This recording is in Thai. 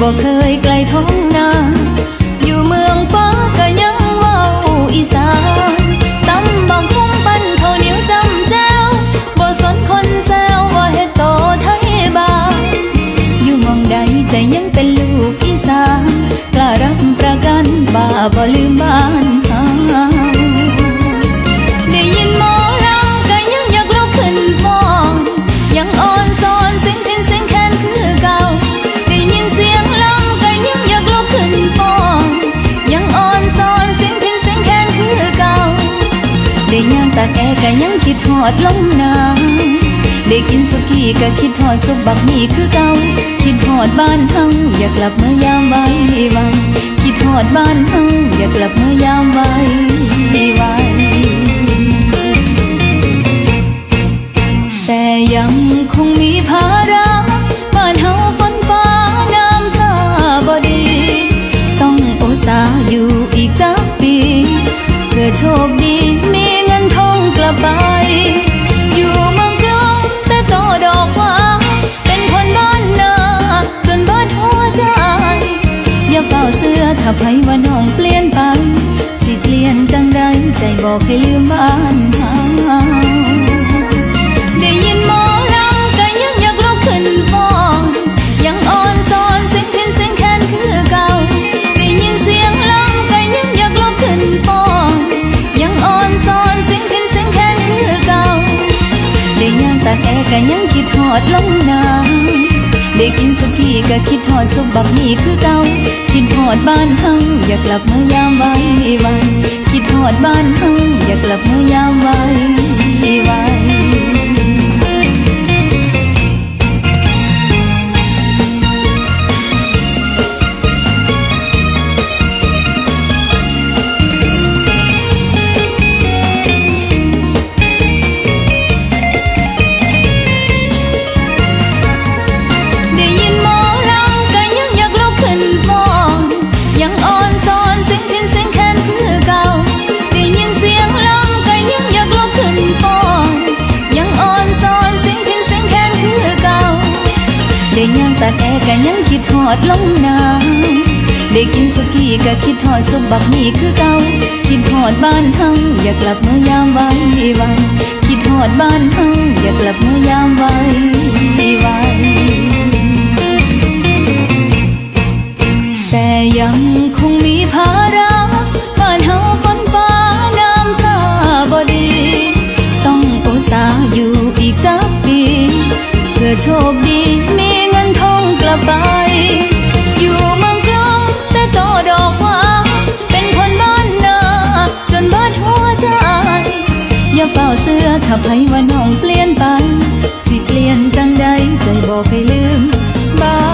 บอกเคยไกลท้องนาอยู่เมืองฟ้าก็ยังว่าอีสานตำบักหุ่งปั้นข้าเหนียวจำแจ้วบ่สนคนแซวว่าเฮ็ดโตไทยบาอยู่มองใดใจยังเป็นลูกอีสานกล้ารับประกันบ่าบ่ลืมบ้าน ก็ยังคิดหอดลมหนาวได้กินสุกี้ก็คิดหอดสุกบักหมี่คือเก่าคิดหอดบ้านเฮาอยากกลับเมื่อยามไว้วันคิดหอดบ้านเฮาอยากกลับเมื่อยามไว้วันแต่ยังคงมีภาระบ้านเฮาฝนฟ้าน้ำท่าบ่ดี ต้องอุตส่าห์อยู่ สื้อถ้าไผว่าน้องเปลี่ยนไป สิเปลี่ยนจังใดใจบอกให้ลืมบ้านเฮาได้ยินหมอลำก็ยังอยากลุกขึ้นฟ้อนยังอ่อนซอนเสียงพินเสียงแค้นคือเก่าได้ยินเสียงลำก็ยังอยากลุกขึ้นฟ้อนยังอ่อนซอนเสียงพินเสียงแค้นคือเก่าได้ย่างตากแอก็ยังคิดหอดลมหนา ได้กินสุกี้ก็คิดหอดสุกบักหมี่คือเก่าคิดหอดบ้านเฮาอยากกลับเมื่อยามว้วัน ได้ย่างตาแอก็ยังคิดหอดลงหนาวได้กินสุกี้ก็คิดหอดสุบักนี่คือเก่าคิดหอดบ้านเฮาอยากกลับเมื่อยามไว้วันคิดหอดบ้านเฮาอยากกลับเมื่อยามไว้วัน ใจ อย่าเป่าเสื้อถ้าไผว่าน้องเปลี่ยนไป สิเปลี่ยนจังใดใจบอกให้ลืมบา